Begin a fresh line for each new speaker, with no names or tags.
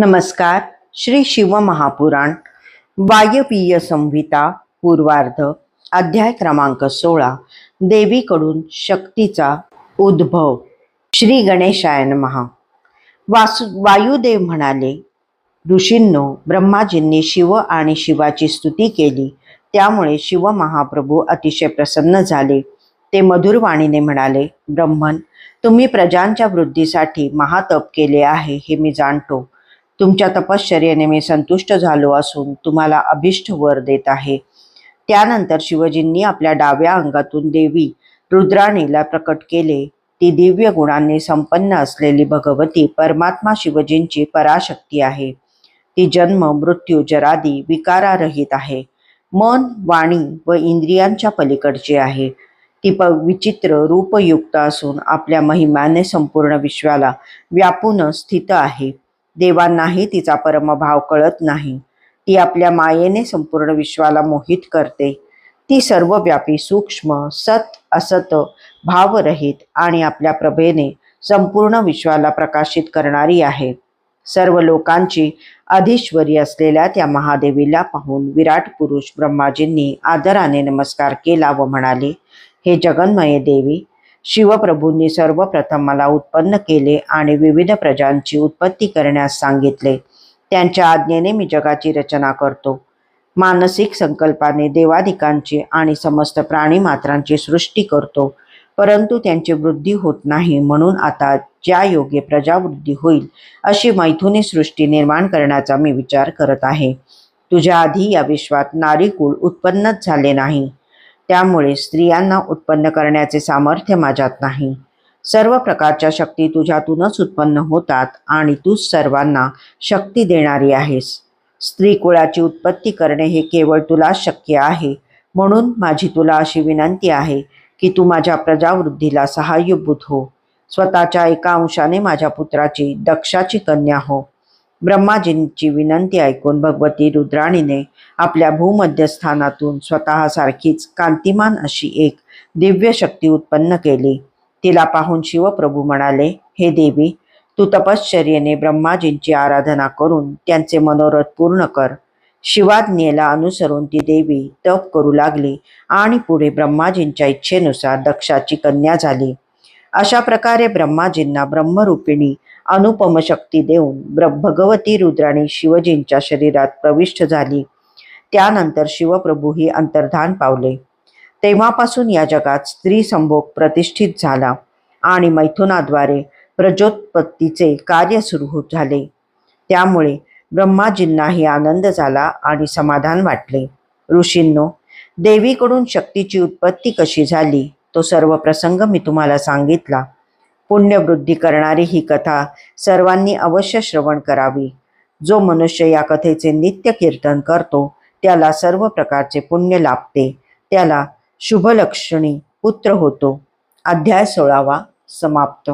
नमस्कार श्री शिवमहापुराण वायवीय संहिता पूर्वार्ध अध्याय क्रमांक सोळा देवीकडून शक्तीचा उद्भव श्री गणेशायन महा वासु वायुदेव म्हणाले ऋषींनो ब्रह्माजींनी शिव आणि शिवाची स्तुती केली त्यामुळे शिव महाप्रभू अतिशय प्रसन्न झाले. ते मधुरवाणीने म्हणाले ब्रह्मन तुम्ही प्रजांच्या वृद्धीसाठी महातप केले आहे हे मी जाणतो. तुमच्या तपश्चर्येने मी संतुष्ट झालो असून तुम्हाला अभिष्ट वर देत आहे. त्यानंतर शिवजींनी आपल्या डाव्या अंगातून देवी रुद्राणीला प्रकट केले. ती दिव्य गुणांनी संपन्न असलेली भगवती परमात्मा शिवजींची पराशक्ती आहे. ती जन्म मृत्यू जरादी विकारारहित आहे. मन वाणी व इंद्रियांच्या पलीकडची आहे. ती प विचित्र रूपयुक्त असून आपल्या महिमाने संपूर्ण विश्वाला व्यापून स्थित आहे. देवांनाही तिचा परमभाव कळत नाही. ती आपल्या मायेने संपूर्ण विश्वाला मोहित करते. ती सर्वव्यापी सूक्ष्म सत असत भावरहित आणि आपल्या प्रभेने संपूर्ण विश्वाला प्रकाशित करणारी आहे. सर्व लोकांची अधिश्वरी असलेल्या त्या महादेवीला पाहून विराट पुरुष ब्रह्माजींनी आदराने नमस्कार केला व म्हणाले हे जगन्मये देवी शिवप्रभूंनी सर्वप्रथम मला उत्पन्न केले आणि विविध प्रजांची उत्पत्ती करण्यास सांगितले. त्यांच्या आज्ञेने मी जगाची रचना करतो. मानसिक संकल्पाने देवाधिकांची आणि समस्त प्राणी मात्रांची सृष्टी करतो. परंतु त्यांची वृद्धी होत नाही म्हणून आता ज्या योगे प्रजावृद्धी होईल अशी मैथुनी सृष्टी निर्माण करण्याचा मी विचार करत आहे. तुझ्या आधी या विश्वात नारीकुळ उत्पन्नच झाले नाही. त्यामुळे स्त्रियांना उत्पन्न करण्याचे सामर्थ्य माझ्यात नाही. सर्व प्रकारच्या शक्ती तुझ्यातूनच उत्पन्न होतात आणि तूच सर्वांना शक्ती देणारी आहेस. स्त्री कुळाची उत्पत्ती करणे हे केवळ तुला शक्य आहे. म्हणून माझी तुला अशी विनंती आहे की तू माझ्या प्रजावृद्धीला सहाय्यभूत हो. स्वतःच्या एका अंशाने माझ्या पुत्राची दक्षाची कन्या हो. ब्रह्माजींची विनंती ऐकून भगवती रुद्राणीने आपल्या भूमध्यस्थानातून स्वतःसारखीच कांतिमान अशी एक दिव्य शक्ती उत्पन्न केली. तिला पाहून शिवप्रभू म्हणाले हे देवी तू तपश्चर्येने ब्रह्माजींची आराधना करून त्यांचे मनोरथ पूर्ण कर. शिवाज्ञेला अनुसरून ती देवी तप करू लागली आणि पुढे ब्रह्माजींच्या इच्छेनुसार दक्षाची कन्या झाली. अशा प्रकारे ब्रह्माजींना ब्रह्मरूपिणी अनुपम शक्ती देऊन ब्र भगवती रुद्राणी शिवजींच्या शरीरात प्रविष्ट झाली. त्यानंतर शिवप्रभू ही अंतर्धान पावले. तेव्हापासून या जगात स्त्री संभोग प्रतिष्ठित झाला आणि मैथुनाद्वारे प्रजोत्पत्तीचे कार्य सुरू होत झाले. त्यामुळे ब्रह्माजींनाही आनंद झाला आणि समाधान वाटले. ऋषींनो देवीकडून शक्तीची उत्पत्ती कशी झाली? तो सर्व प्रसंग मी तुम्हाला सांगितला. पुण्यवृद्धी करणारी ही कथा सर्वांनी अवश्य श्रवण करावी. जो मनुष्य या कथेचे नित्य कीर्तन करतो त्याला सर्व प्रकारचे पुण्य लाभते. त्याला शुभलक्षणी पुत्र होतो. अध्याय सोळावा समाप्त.